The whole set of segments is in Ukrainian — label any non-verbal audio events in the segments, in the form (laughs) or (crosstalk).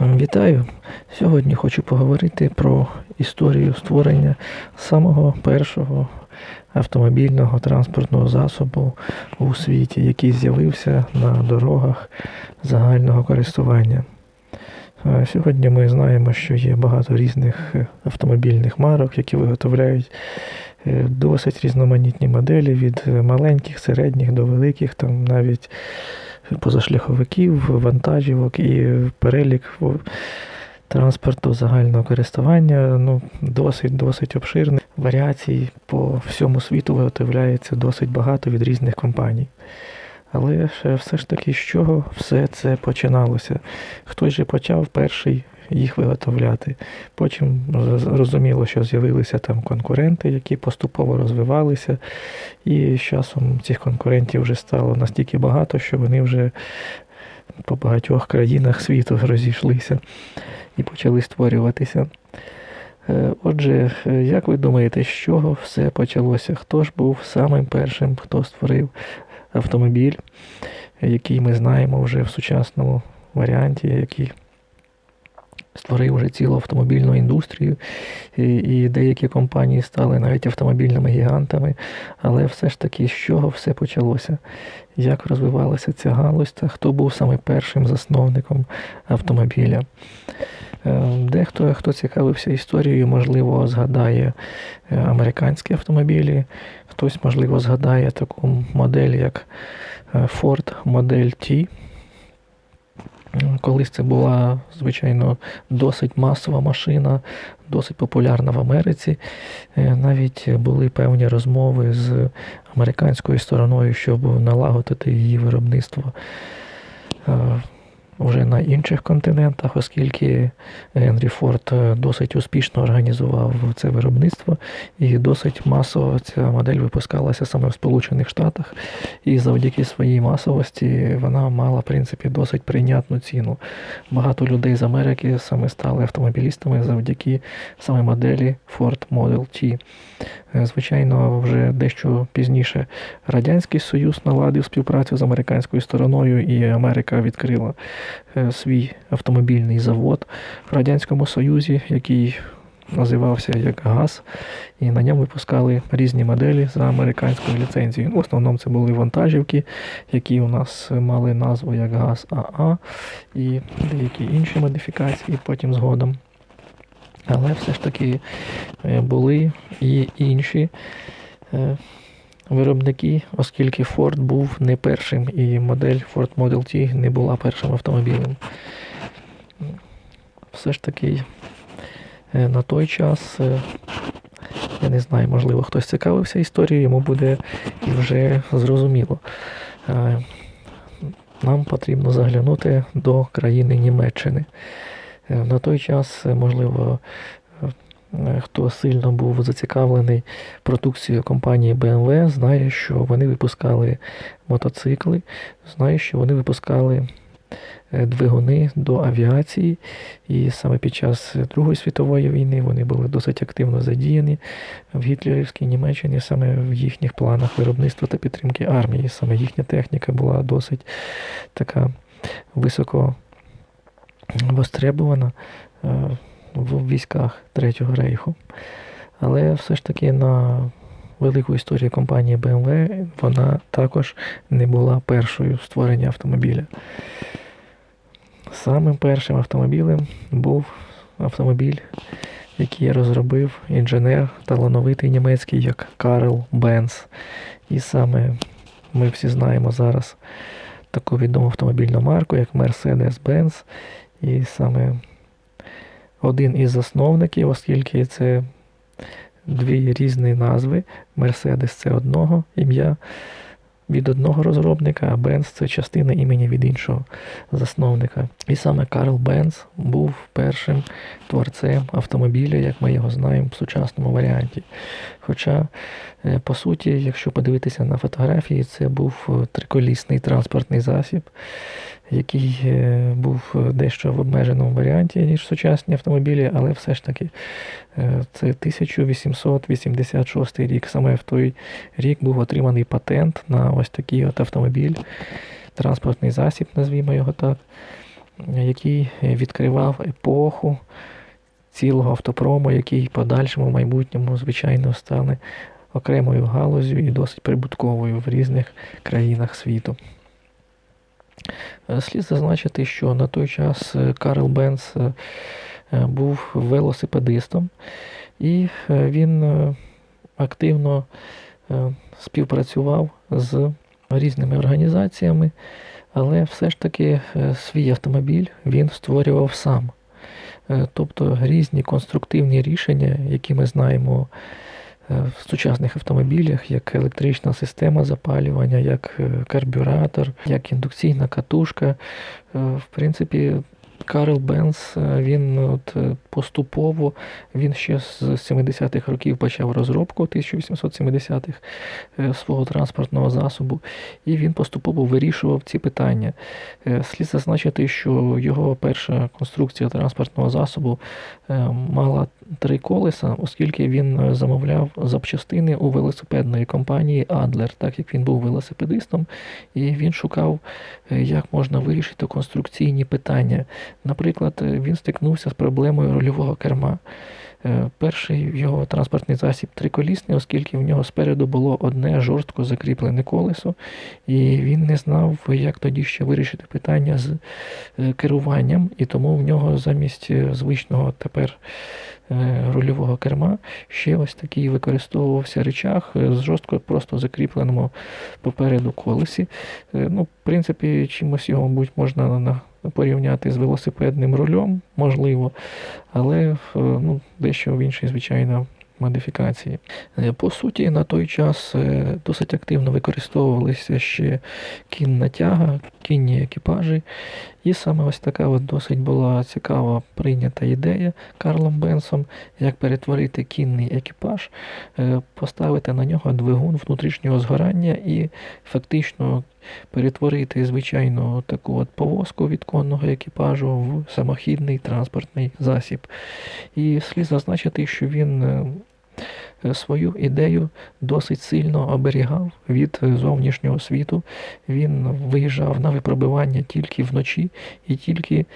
Вітаю! Сьогодні хочу поговорити про історію створення самого першого автомобільного транспортного засобу у світі, який з'явився на дорогах загального користування. Е, Сьогодні ми знаємо, що є багато різних е, автомобільних марок, які виготовляють е, досить різноманітні моделі від маленьких, середніх до великих, там навіть позашляховиків, вантажівок і перелік транспорту загального користування ну, досить досить обширний. Варіацій по всьому світу виготовляється досить багато від різних компаній. Але все ж таки, з чого все це починалося? Хтось же почав перший їх виготовляти. Потім зрозуміло, що з'явилися там конкуренти, які поступово розвивалися, і з часом цих конкурентів вже стало настільки багато, що вони вже по багатьох країнах світу (laughs) розійшлися і почали створюватися. Е, Отже, е, як ви думаєте, з чого все почалося? Хто ж був самим першим, хто створив автомобіль, який ми знаємо вже в сучасному варіанті, який створив вже цілу автомобільну індустрію, і, і деякі компанії стали навіть автомобільними гігантами, але все ж таки з чого все почалося? Як розвивалася ця галузь та хто був саме першим засновником автомобіля? Е, Дехто, хто цікавився історією, можливо, згадає е, американські автомобілі, хтось, можливо, згадає таку модель, як е, Ford Model T. Колись це була, звичайно, досить масова машина, досить популярна в Америці. Е, Навіть були певні розмови з американською стороною, щоб налагодити її виробництво е, вже на інших континентах, оскільки Генрі Форд е, досить успішно організував це виробництво, і досить масово ця модель випускалася саме в Сполучених Штатах. І завдяки своїй масовості вона мала, в принципі, досить прийнятну ціну. Багато людей з Америки саме стали автомобілістами завдяки саме моделі Ford Model T. Е, Звичайно, вже дещо пізніше Радянський Союз наладив співпрацю з американською стороною, і Америка відкрила е, свій автомобільний завод в Радянському Союзі, який називався як ГАЗ, і на ньому випускали різні моделі за американською ліцензією. В основному це були вантажівки, які у нас мали назву як ГАЗ АА і деякі інші модифікації потім згодом. Але все ж таки е, були і інші е, виробники, оскільки Ford був не першим, і модель Ford Model T не була першим автомобілем. Все ж таки е, на той час, е, я не знаю, можливо, хтось цікавився історією, йому буде і вже зрозуміло. Е, Нам потрібно заглянути до країни Німеччини. На той час, можливо, хто сильно був зацікавлений продукцією компанії BMW, знає, що вони випускали мотоцикли, знає, що вони випускали е, двигуни до авіації, і саме під час Другої світової війни вони були досить активно задіяні в гітлерівській Німеччині, саме в їхніх планах виробництва та підтримки армії. Саме їхня техніка була досить така високо востребована е, в військах Третього рейху. Але все ж таки на велику історію компанії BMW вона також не була першою в створенні автомобіля. Самим першим автомобілем був автомобіль, який розробив інженер талановитий німецький, як Карл Бенц. І саме ми всі знаємо зараз таку відому автомобільну марку, як Mercedes-Benz. І саме один із засновників, оскільки це дві різні назви. Мерседес це одного ім'я від одного розробника, а Бенц це частина імені від іншого засновника. І саме Карл Бенц був першим творцем автомобіля, як ми його знаємо в сучасному варіанті. Хоча, е, по суті, якщо подивитися на фотографії, це був е, триколісний транспортний засіб, який е, був дещо в обмеженому варіанті, ніж сучасні автомобілі, але все ж таки це 1886 рік. Саме в той рік був отриманий патент на ось такий от автомобіль, транспортний засіб, назвімо його так. який відкривав епоху цілого автопрому, який в подальшому майбутньому, звичайно, стане окремою галузю і досить прибутковою в різних країнах світу. Е, Слід зазначити, що на той час е, Карл Бенц е, був велосипедистом, і він активно співпрацював з різними організаціями, але все ж таки свій автомобіль він створював сам. Е, Тобто різні конструктивні рішення, які ми знаємо е, в сучасних автомобілях, як електрична система запалювання, як е, карбюратор, як індукційна катушка. В принципі, Карл Бенц, е, він от е, поступово, він ще з 70-х років почав розробку 1870-х е, свого транспортного засобу, і він поступово вирішував ці питання. Е, Слід зазначити, що його перша конструкція транспортного засобу е, мала три колеса, оскільки він е, замовляв запчастини у велосипедної компанії Adler, так як він був велосипедистом, і він шукав, е, як можна вирішити конструкційні питання. Наприклад, е, він стикнувся з проблемою рульового керма. Перший його транспортний засіб триколісний, оскільки в нього спереду було одне жорстко закріплене колесо, і він не знав, як тоді ще вирішити питання з керуванням, і тому в нього замість звичного тепер рульового керма ще ось такий використовувався речах е, з жорстко просто закріпленому попереду колесі. Е, Ну, в принципі, чимось його, мабуть, можна на- порівняти з велосипедним рулем, можливо, але е, ну, дещо в іншій, звичайно, модифікації. Е, По суті, на той час е, досить активно використовувалися ще кінна тяга, кінні екіпажі. І саме ось така от досить була цікава прийнята ідея Карлом Бенсом, як перетворити кінний екіпаж, е, поставити на нього двигун внутрішнього згорання і фактично перетворити звичайну таку от повозку від конного екіпажу в самохідний транспортний засіб. І слід зазначити, що він е, свою ідею досить сильно оберігав від зовнішнього світу. Він виїжджав на випробування тільки вночі і тільки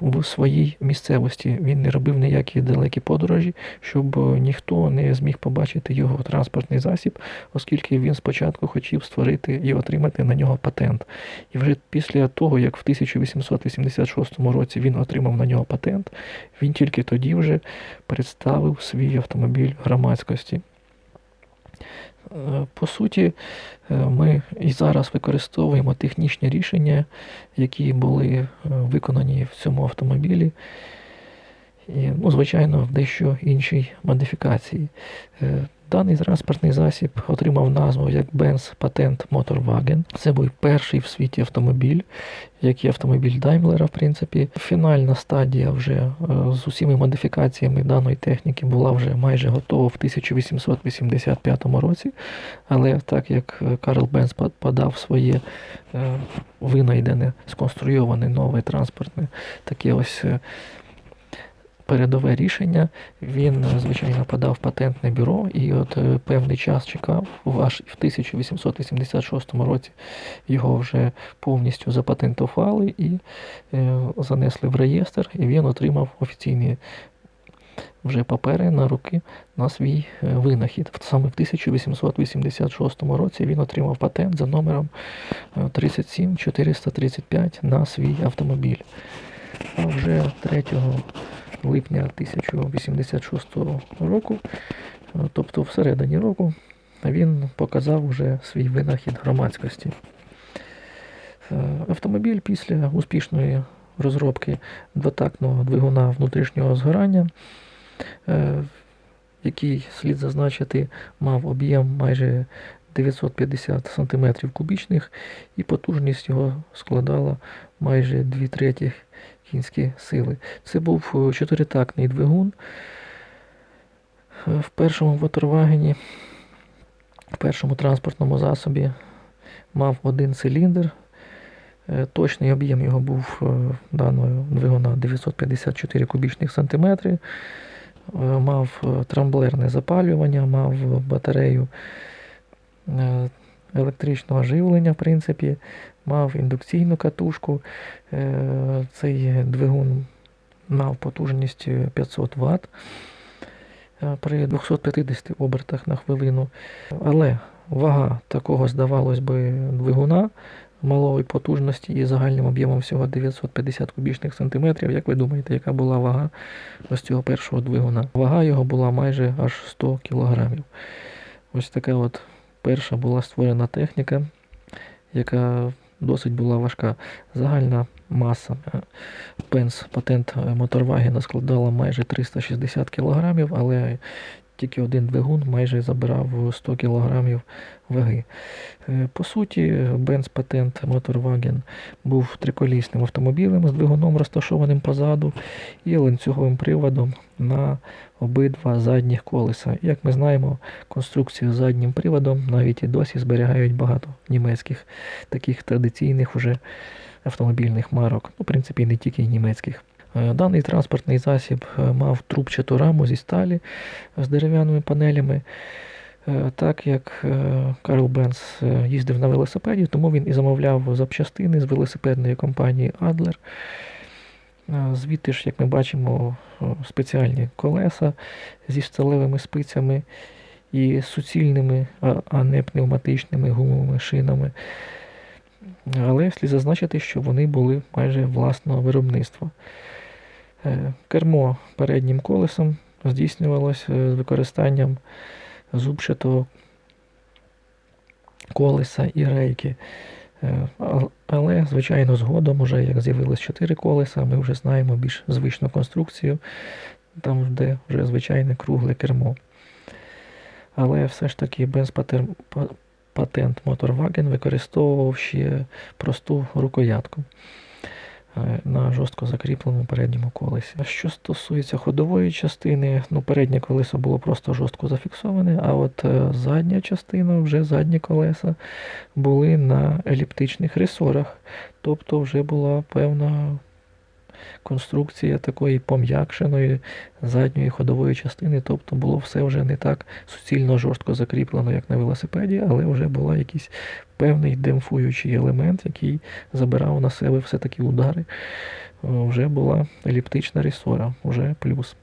в своїй місцевості. Він не робив ніякі далекі подорожі, щоб е, ніхто не зміг побачити його транспортний засіб, оскільки він спочатку хотів створити і отримати на нього патент. І вже після того, як в 1886 році він отримав на нього патент, він тільки тоді вже представив свій автомобіль громадськості. Е, По суті, е, ми і зараз використовуємо технічні рішення, які були е, виконані в цьому автомобілі. І, ну, звичайно, в дещо іншій модифікації. Даний транспортний засіб отримав назву як Benz Patent Motorwagen. Це був перший в світі автомобіль, як і автомобіль Даймлера, в принципі. Фінальна стадія вже е, з усіма модифікаціями даної техніки була вже майже готова в 1885 році. Але так як е, Карл Бенц под- подав своє е, винайдене, сконструйоване нове транспортне таке ось. Передове рішення. Він, е, звичайно, подав патентне бюро і от е, певний час чекав, аж в 1886 році його вже повністю запатентували і е, занесли в реєстр, і він отримав офіційні вже папери на руки на свій винахід. Саме в 1886 році він отримав патент за номером е, 37435 на свій автомобіль. А вже 3 липня 1086 року, е, тобто всередині року, він показав вже свій винахід громадськості. Е, Автомобіль після успішної розробки двотактного двигуна внутрішнього згорання, е, який слід зазначити, мав об'єм майже 950 см кубічних, і потужність його складала майже 2 третіх кінські сили. Це був е, чотиритактний двигун. Е, В першому ватервагені, в першому транспортному засобі мав один циліндр. Е, Точний об'єм його був даного двигуна 954 кубічних сантиметри. Е, Мав трамблерне запалювання, мав батарею електричного живлення, в принципі, мав індукційну катушку. Е, Цей двигун мав потужність 500 Вт при 250 обертах на хвилину. Але вага такого, здавалось би, двигуна малої потужності і загальним об'ємом всього 950 кубічних сантиметрів. Як ви думаєте, яка була вага ось цього першого двигуна? Вага його була майже аж 100 кілограмів. Ось така от перша була створена техніка, яка досить була важка. Загальна маса е, Пенс патент Моторвагіна складала майже 360 кг, але тільки один двигун майже забирав 100 кг ваги. Е, По суті, Benz патент Motorwagen був триколісним автомобілем з двигуном розташованим позаду і ланцюговим приводом на обидва задніх колеса. Як ми знаємо, конструкцію з заднім приводом навіть і досі зберігають багато німецьких таких традиційних уже автомобільних марок, ну, в принципі, не тільки німецьких. Е, Даний транспортний засіб е, мав трубчату раму зі сталі з дерев'яними панелями. Е, Так як Карл Бенц їздив на велосипеді, тому він і замовляв запчастини з велосипедної компанії. Е, Звідти ж, як ми бачимо, спеціальні колеса зі сталевими спицями і суцільними, а не пневматичними гумовими шинами. Але слід зазначити, що вони були майже власного виробництва. Е, Кермо переднім колесом здійснювалося е, з використанням зубчатого колеса і рейки. Е, Але, звичайно, згодом, уже як з'явилось 4 колеса, ми вже знаємо більш звичну конструкцію, там де вже звичайне кругле кермо. Але все ж таки без патент Motorwagen використовував ще просту рукоятку е, на жорстко закріпленому передньому колесі. Що стосується ходової частини, ну переднє колесо було просто жорстко зафіксоване, а от е, задня частина, вже задні колеса були на еліптичних ресорах, тобто вже була певна конструкція такої пом'якшеної задньої ходової частини, тобто було все вже не так суцільно жорстко закріплено, як на велосипеді, але вже була якийсь певний демпфуючий елемент, який забирав на себе все-таки удари. Вже була еліптична ресора, вже плюс.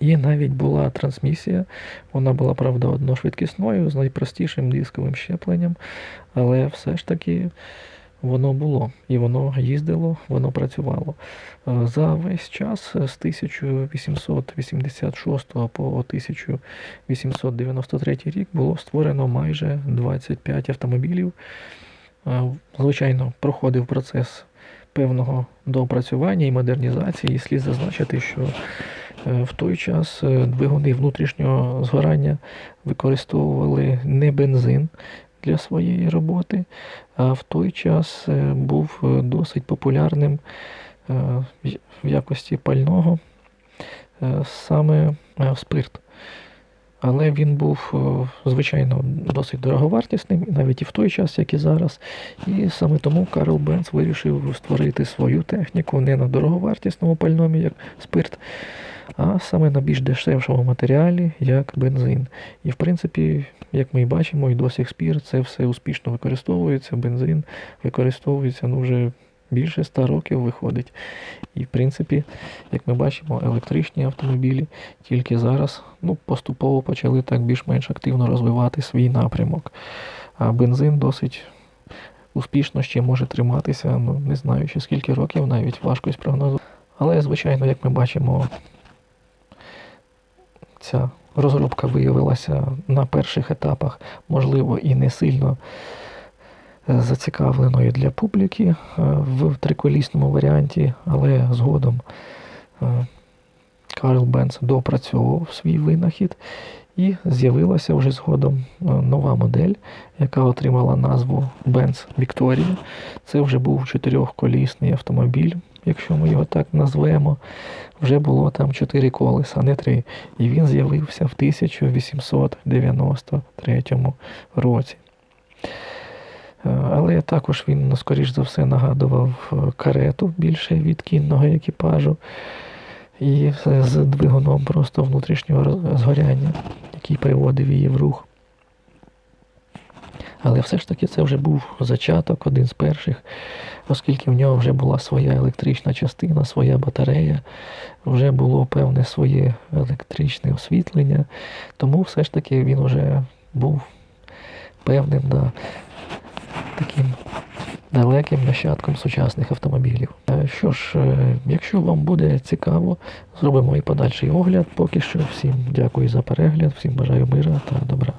І навіть була трансмісія, вона була, правда, одношвидкісною, з найпростішим дисковим щепленням, але все ж таки воно було, і воно їздило, воно працювало. Е, За весь час е, з 1886 по 1893 рік було створено майже 25 автомобілів. Е, Звичайно, проходив процес певного доопрацювання і модернізації. І слід зазначити, що в той час двигуни внутрішнього згорання використовували не бензин для своєї роботи, а в той час е, був е, досить популярним е, в якості пального саме спирт. Але він був, е, звичайно, досить дороговартісним, навіть і в той час, як і зараз. І саме тому Карл Бенц вирішив створити свою техніку не на дороговартісному пальному, як спирт, а саме на більш дешевшому матеріалі, як бензин. І в принципі, як ми і бачимо, і до сих спір це все успішно використовується. Бензин використовується ну, вже більше ста років виходить. І в принципі, як ми бачимо, електричні автомобілі тільки зараз ну, поступово почали так більш-менш активно розвивати свій напрямок. А бензин досить успішно ще може триматися, ну не знаю ще скільки років, навіть важко спрогнозувати. Але, звичайно, як ми бачимо, ця розробка виявилася на перших етапах, можливо, і не сильно зацікавленою для публіки е, в триколісному варіанті, але згодом е, Карл Бенц допрацьовував свій винахід і з'явилася вже згодом е, нова модель, яка отримала назву Benz Victoria. Це вже був чотирьохколісний автомобіль, якщо ми його так назвемо. Вже було там чотири колеса, не три. І він з'явився в 1893 році. Е, Але також він, скоріш за все, нагадував е, карету більше від кінного екіпажу і з- двигуном просто внутрішнього згоряння, який приводив її в рух. Але все ж таки це вже був зачаток, один з перших, оскільки в нього вже була своя електрична частина, своя батарея, вже було певне своє електричне освітлення, тому все ж таки він вже був певним да, таким далеким нащадком сучасних автомобілів. Е, Що ж, е, якщо вам буде цікаво, зробимо і подальший огляд. Поки що всім дякую за перегляд, всім бажаю мира та добра.